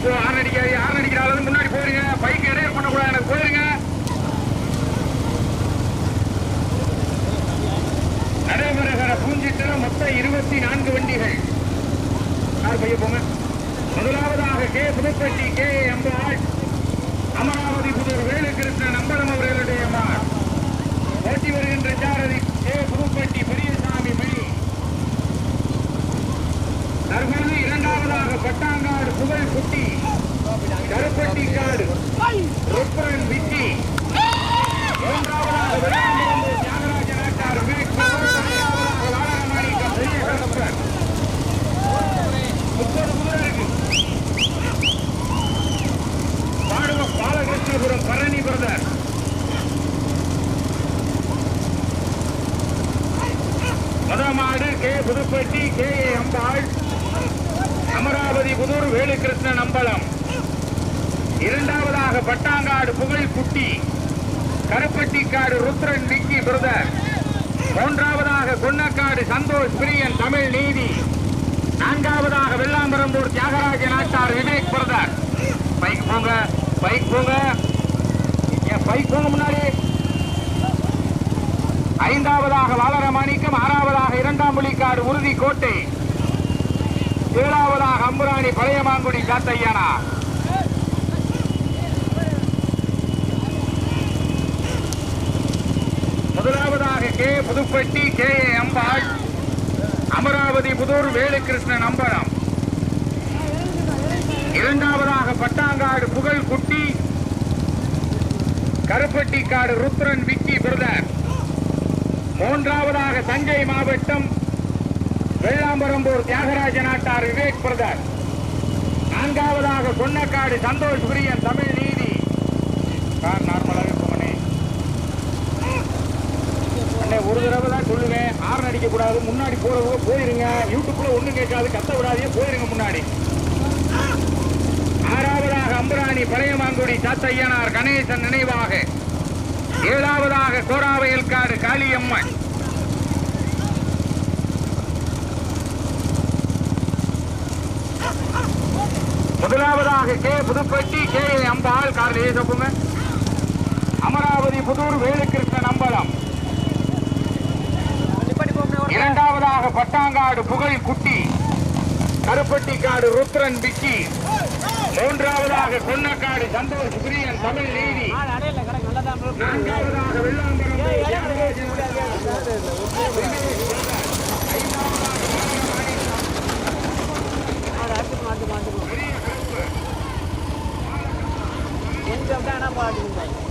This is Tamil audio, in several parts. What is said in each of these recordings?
பைக் போ ஆறு அடிக்காது ஆறு அடிக்கிற அளவு முன்னாடி போயிருங்க பைக் இடையே பண்ணக்கூடாது எனக்கு போயிருங்க. நடைபெறுகிற பூஞ்சிட்டில் மொத்தம் இருபத்தி நான்கு வண்டிகள். யார் பைய போங்க? முதலாவதாக K Puduppatti K A Ambal. Amaravathi Pudur Velukrishnan Ambalam அவர்களுடைய மார் ஓட்டி வருகின்ற சாரதி கே புதுப்பட்டி பெரியசாமி மணி தற்பொழுது இரண்டாவதாக பட்டாங்காடு புகழ் குட்டி கருப்பட்டி காடு விக்கி மூன்றாவதாக வெள்ளாம்பரம்பூர் தியாகராஜ நாட்டார் விவேக் நான்காவதாக வாழமாணிக்கம் பெரிய கருப்பர் முப்பது குதிரை இருக்கு பாடுவ Balakrishnapuram Bharani brother மதமாடு K Puduppatti K A Ambal Amaravathi Pudur Velukrishnan Ambalam இரண்டாவதாக பட்டாங்காடு புகழ் குட்டி கருப்பட்டிக்காடு ருத்ரன் விக்கி பிரதர் மூன்றாவதாக கொன்னக்காடு சந்தோஷ் பிரியன் தமிழ் நீதி நான்காவதாக வெள்ளாம்பரம்பூர் தியாகராஜ நாட்டார் விவேக் பிரதர் பைக் போங்க பைக் போங்க. என் பைக் போங்க முன்னாடி. ஐந்தாவதாக வாளரமாணிக்கம் ஆறாவதாக இரண்டாம் புலிக்காடு உறுதி கோட்டை. ஏழாவதாக அம்புராணி பழையமாங்குடி காத்தையானா முதலாவதாக K Puduppatti K A Ambal. Amaravathi Pudur Velukrishnan Ambalam. இரண்டாவதாக பட்டாங்காடு புகழ் குட்டி கருப்பட்டிக்காடு ருத்ரன் விக்கி பிரதர். மூன்றாவதாக தஞ்சை மாவட்டம் வெள்ளாம்பரம்பூர் தியாகராஜ நாட்டார் விவேக் பிரதர். நான்காவதாக கொன்னக்காடு சந்தோஷ் பிரியன் தமிழ் நீதி. கார் நார்மலாக இருக்கும் அண்ணே. ஒரு தடவை தான் சொல்லுவேன். ஹார்ன் அடிக்க கூடாது முன்னாடி போறவங்க போயிருங்க. யூடியூப்ல ஒன்றும் கேட்காது கத்த விடாதே போயிருங்க முன்னாடி. ஆறாவதாக அம்பராணி பழையமாங்குடி சாத்தையனார் கணேசன் நினைவாக. ஏழாவதாக கோராவயல்காடு காளியம்மன். முதலாவதாக K Puduppatti K A Ambal காரிலேயே ஏ சொல்லுங்க அமராவதி புதூர் வேலுகிருஷ்ணன் அம்பலம். இரண்டாவதாக பட்டாங்காடு புகழ் குட்டி கருப்பட்டிக்காடு ருத்ரன் பிக்கி மூன்றாவதாக கொன்னக்காடு சந்தோஷ் பிரியன் தமிழ் நீதி. நான்காவதாக வெள்ளாம்பரம் மாட்டு மாட்டு கொஞ்சம் தான் பாடுங்க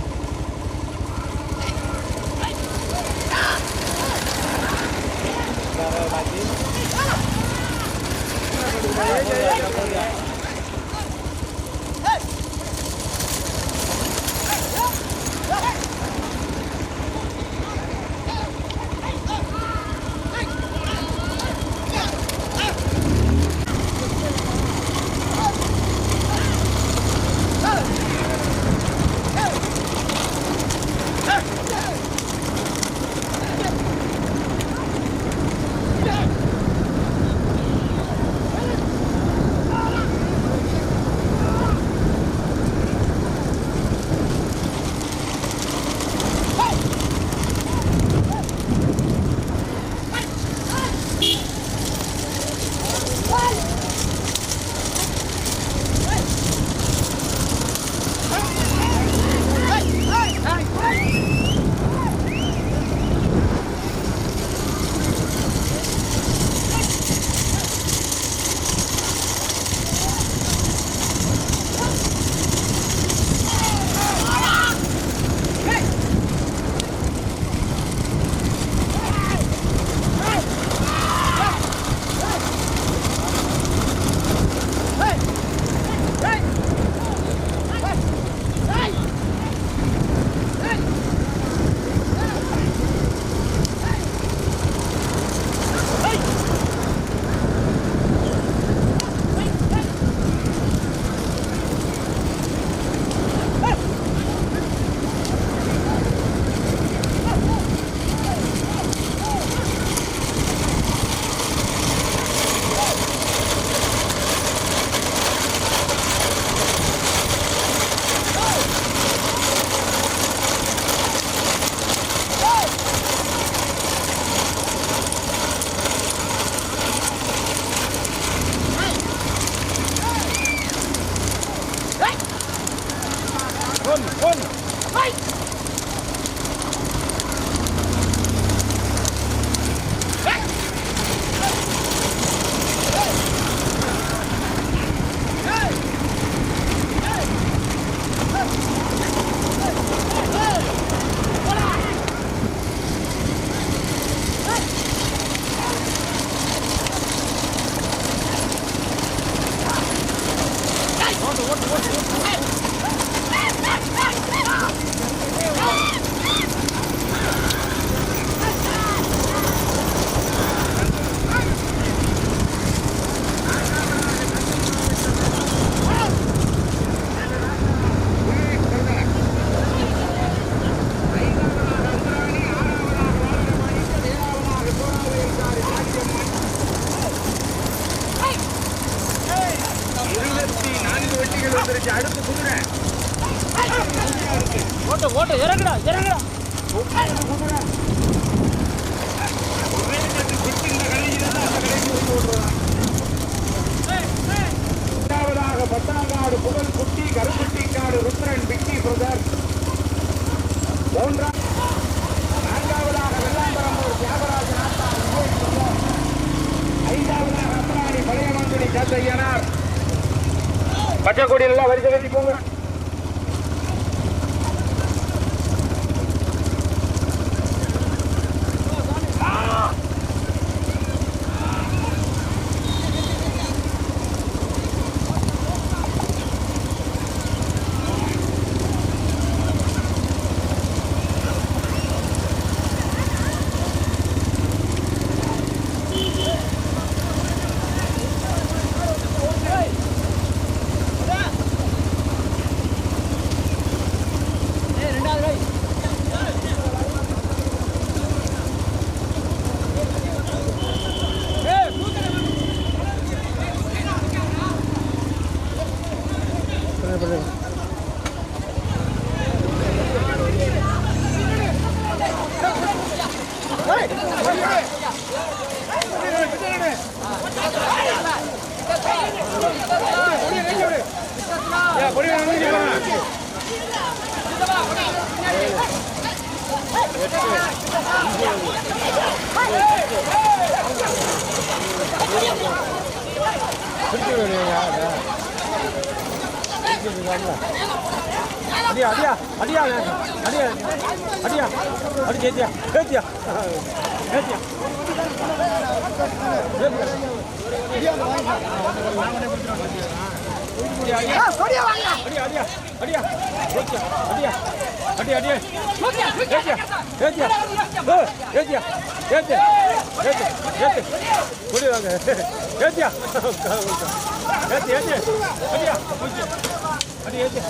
இருக்கு அடுத்து குதிரை. ஓட்ட ஓட்ட இறங்குடா இறங்குடா. குதிரை பத்தாங்காடு புகழ் குட்டி கருக்குட்டி காடு ருத்ரன் பிக்கி பிரதர். மூன்றாம் நான்காவதாக வெள்ளாம்பரம்பூர் தியாகராஜ நாட்டா ஐந்தாவதாக அப்பனாடி பழைய மந்திரி கதையனார் பச்சைக்கொடியில் எல்லாம் வரிசை கட்டி போங்க. 그래. அடியா ஜெயித்தியா அடியா. அடி அடியா.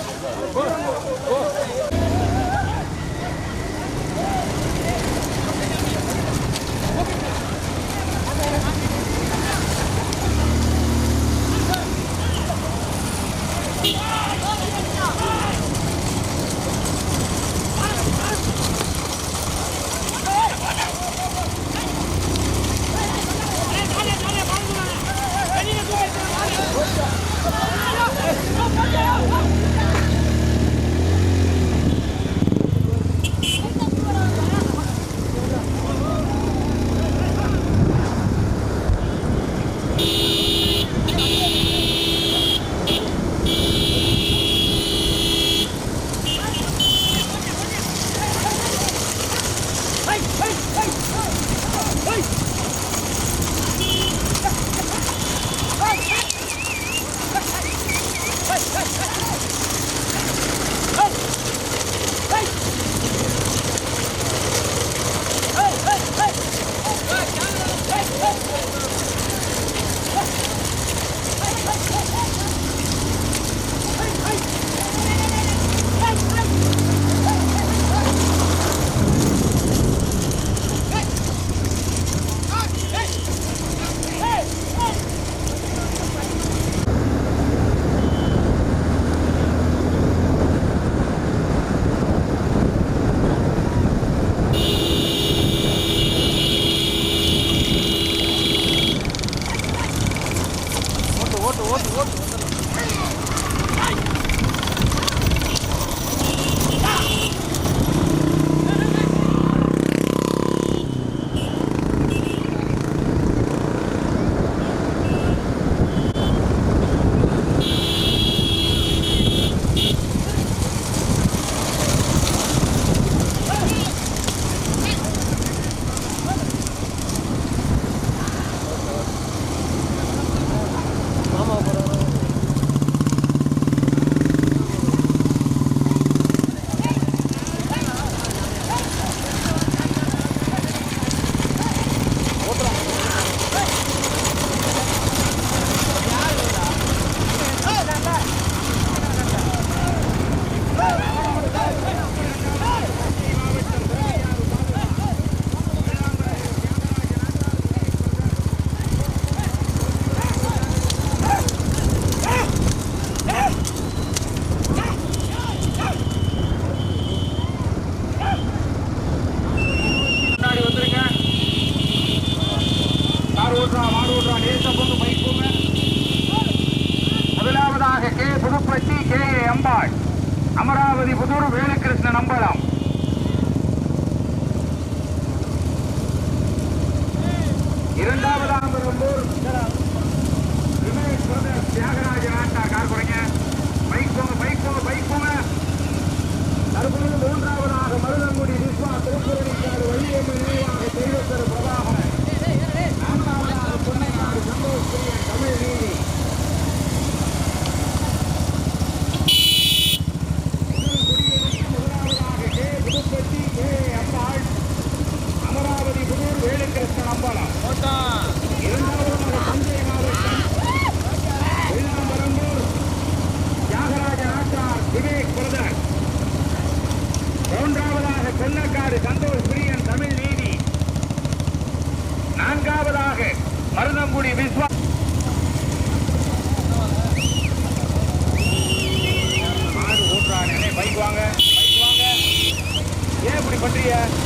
இப்படி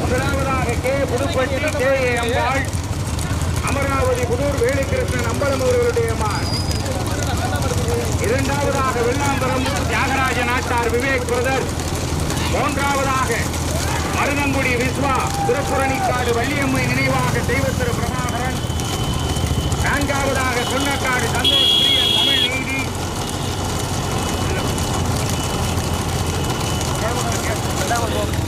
முதலாவதாக K. Puduppatti K. A. Ambal Amaravathi Pudur Velukrishnan Ambalam அவர்களுடைய இரண்டாவதாக வெள்ளாம்பரம் தியாகராஜ நாட்டார் விவேக் பிரதர். மூன்றாவதாக மருதங்குடி விஸ்வா திருப்புரணிக்காடு வள்ளியம்மை நினைவாக தெய்வத்திரு பிரபாகரன். நான்காவதாக சொன்னக்காடு சந்தோஷ் பிரியன் தமிழ் நீதி